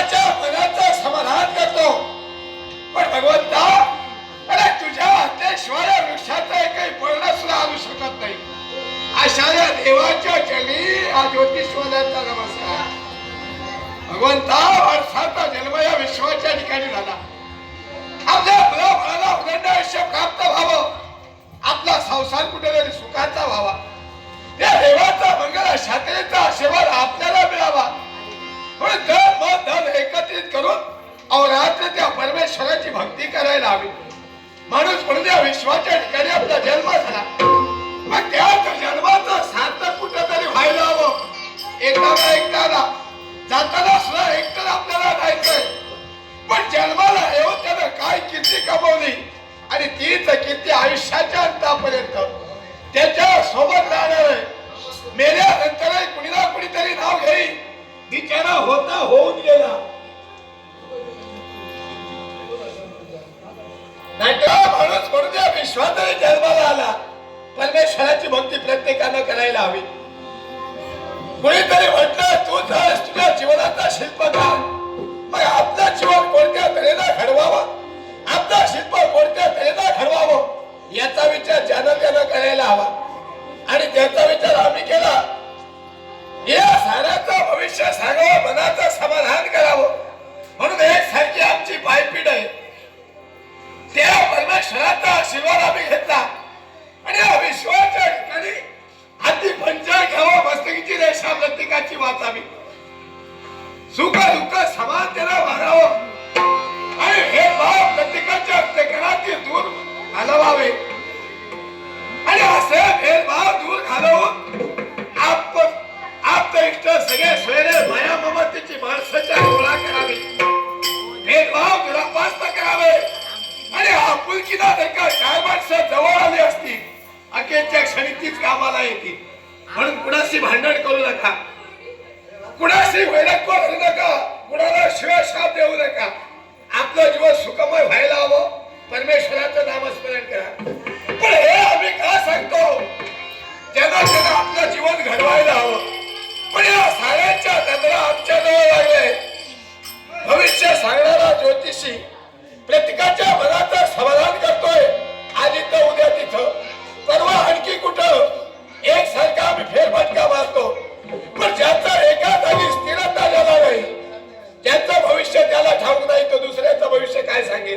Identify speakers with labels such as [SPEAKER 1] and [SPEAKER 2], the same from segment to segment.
[SPEAKER 1] प्रत्येकाच्या मनाचं समाधान करतो. पण भगवंता अरे तुझ्या हातेश्वर वृक्षाचा काही पर्ण सुद्धा आणू शकत नाही. अशा या देवाच्या चरणी हा ज्योतिषवादाचा नमस्कार. भगवंता वर्षाचा जन्म या विश्वाच्या ठिकाणी झाला. आपल्या मुलाबाळाला उदंड आयुष्य प्राप्त व्हावं. आपला संसार कुठेतरी सुखाचा व्हावा. एकत्रित करून अवरात्र त्या परमेश्वराची भक्ती करायला हवी. माणूस म्हणून या विश्वाच्या ठिकाणी आपला जन्म झाला. मग त्याच जन्माचं सार्थक कुठंतरी व्हायला हवं? एकदा एकदा जाताना सुद्धा एकटं आपल्याला जायचंय. पण जन्माला येऊन त्यानं काय किती कमवली? आणि तीच किती आयुष्याच्या अंतापर्यंत परमेश्वराची भक्ती प्रत्येकानं करायला हवी. कुणीतरी म्हटलं तू झास तुझ्या जीवनाचा शिल्पकार मग आपला जीवन कोणत्या तऱ्हेनं घडवावं? आपला शिल्प कोणत्या तऱ्हेनं घडवावं? याचा विचार ज्यानं त्यानं करायला हवा. आणि त्याचा विचार आम्ही केला. या साऱ्याचं भविष्य सांगावं मनाचं समाधान करावं. म्हणून एक सारखी आमची पायपीड आहे. त्या परमेश्वराचा आशीर्वाद आम्ही घेतला. आणि या विश्वाच्या ठिकाणी अति पंचाय घ्यावा मस्तकीची रेषा प्रत्येकाची वाचावी सुख दुःख समानतेला वाढावं आणि हे भाव प्रत्येकाच्या अंतकरणातील दूर घालवावे. आणि असे भेदभाव दूर घालवून आप आप इष्ट सगळे सोयरे माया ममतेची माणसाच्या गोळा करावी. भेदभाव दुरापास्त करावे. आणि आपुलकीला जर का चार माणसं जवळ आली असती अखेरच्या क्षणी तीच कामाला येते. म्हणून कुणाशी भांडण करू नका. कुणाशी वैरत्व करू नका. कुणाला शिवाय शाप देऊ नका. आपलं जीवन सुखमय व्हायला हवं. परमेश्वराचं नामस्मरण करा. पण हे आम्ही का सांगतो? ज्यांना त्यांना आपलं जीवन घडवायला हवं. पण या साऱ्यांच्या नजरा आमच्या काय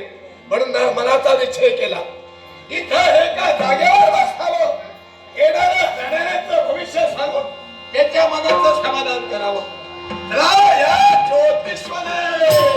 [SPEAKER 1] म्हणून मनाचा निश्चय केला. इथं एका जागेवर बसावं येणाऱ्या जाणाऱ्याचं भविष्य सांगून त्याच्या मनाचं समाधान करावं. चला या ज्योतिष्मने!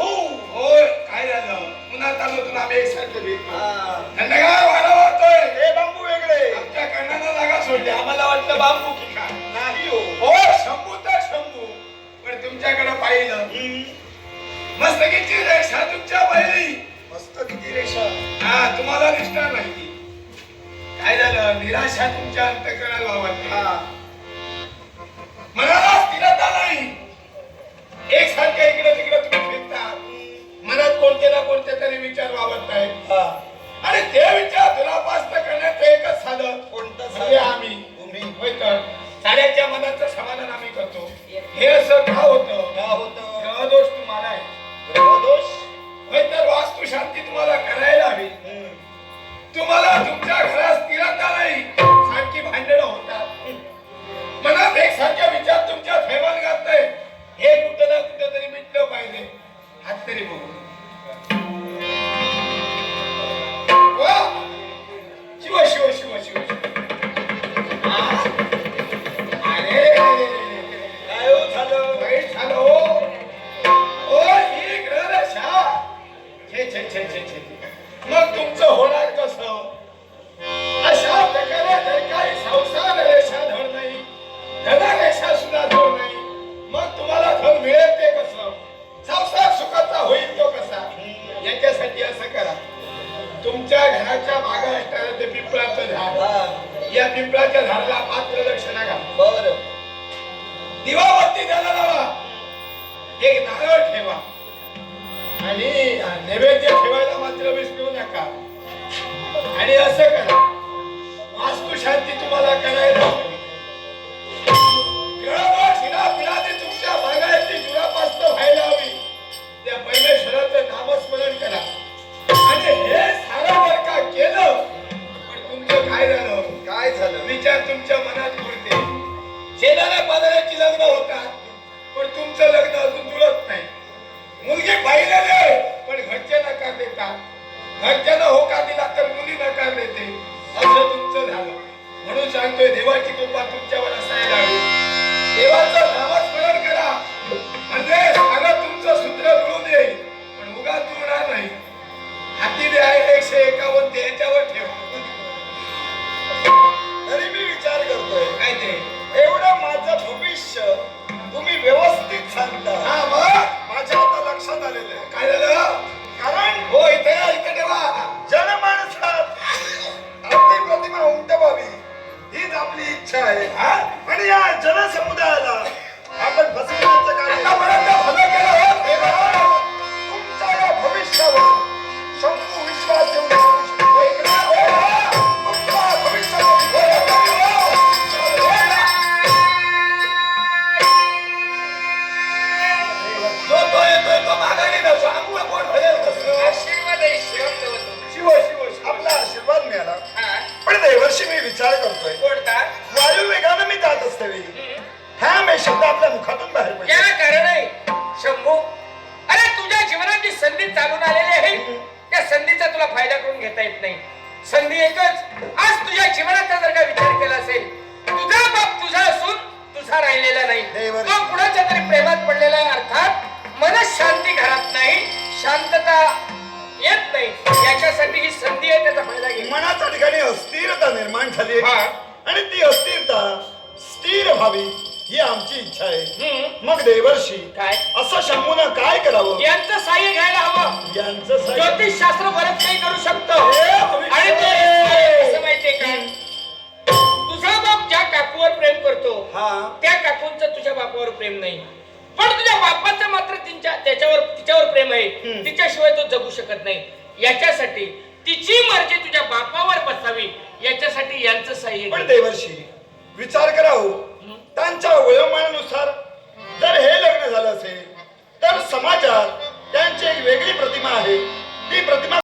[SPEAKER 2] शंभू
[SPEAKER 1] होय काय झालं? पुन्हा तालुक्यातून आम्ही एकसारखे
[SPEAKER 2] हा.
[SPEAKER 1] थंडगार वारा वाहतोय
[SPEAKER 2] हे बांबू वेगळे.
[SPEAKER 1] आमच्या कन्नाला जागा सोडली. आम्हाला वाटलं बांबू की काय
[SPEAKER 2] नाही हो.
[SPEAKER 1] हो शंभू तर शंभू. पण तुमच्याकडे पाहिलं.
[SPEAKER 2] हम्म.
[SPEAKER 1] मस्तकीची रेषा आणि ते विचार तुमच्या झाडाला पाच प्रदक्षिणा घाल.
[SPEAKER 2] बर.
[SPEAKER 1] दिवाबत्ती त्याला लावा. एक नारळ ठेवा. आणि नैवेद्य ठेवायला मात्र विसरू नका. आणि असं करा. वास्तू शांती तुम्हाला घरच्यानं होकार दिला तर मुली नकार देते असं तुमचं झालं. म्हणून सांगतोय देवाची कृपा तुमच्यावर असायला हवी. देवाचं नामस्मरण करा. म्हणजे सगळं तुमचं सूत्र जुळून येईल. पण उगा जुळणार नाही. हाती बी आहे एकशे एकावन्न ते याच्यावर ठेवा.
[SPEAKER 2] तरी मी विचार करतोय
[SPEAKER 1] काय ते?
[SPEAKER 2] एवढं माझं भविष्य तुम्ही व्यवस्थित सांगता.
[SPEAKER 1] नसतो आमचं कोण भरेल कसं?
[SPEAKER 3] आशीर्वाद आहे शिवम
[SPEAKER 2] शिव शिव शिव. आपला आशीर्वाद मिळाला. पण देवर्षी मी विचार करतोय.
[SPEAKER 3] कोणता?
[SPEAKER 2] वायू वेगानं मी जात असते. वेळी हा मी शब्द आपल्या मुखातून बाहेर पडले
[SPEAKER 3] याला कारण आहे शंभू. अरे तुझ्या जीवनात जी संधी चालून आलेली आहे. त्या संधीचा तुला फायदा करून घेता येत नाही. संधी एकच. आज तुझ्या जीवनाचा जर का विचार केला असेल तुझा बाप तुझा असून तुझा राहिलेला नाही. तो कुणाच्या तरी प्रेमात पडलेला आहे अर्थात मनस शांती घरात नाही. शांतता येत नाही. याच्यासाठी ही संधी आहे त्याचा फायदा घे.
[SPEAKER 2] मनाच्या ठिकाणी अस्थिरता निर्माण झाली.
[SPEAKER 3] हा.
[SPEAKER 2] आणि ती अस्थिरता स्थिर व्हावी ही आमची इच्छा आहे.
[SPEAKER 3] हम्म.
[SPEAKER 2] मग देवर्षी
[SPEAKER 3] काय?
[SPEAKER 2] असं शंभूनं काय करावं?
[SPEAKER 3] यांचं सहाय्य घ्यायला हवं.
[SPEAKER 2] यांचं
[SPEAKER 3] ज्योतिष शास्त्र बरंच काही करू शकतो.
[SPEAKER 2] हे भविष्य.
[SPEAKER 3] आणि ते कसं माहितीये का? तुझा बाप ज्या काकूवर प्रेम करतो
[SPEAKER 2] हा.
[SPEAKER 3] त्या काकूंचं तुझ्या बापावर प्रेम नाही. तुझ्या बापाचं मात्र तिच्या त्याच्यावर तिच्यावर प्रेम आहे. तिच्याशिवाय तो जगू शकत नाही. याच्यासाठी तिची मर्जी तुझ्या बापावर बसावी. याच्यासाठी यांचं सहाय्य
[SPEAKER 2] पण. देवर्षी विचार करावं त्यांच्या वयोमानानुसार जर हे लग्न झालं असेल तर समाजात त्यांची एक वेगळी प्रतिमा आहे. ती प्रतिमा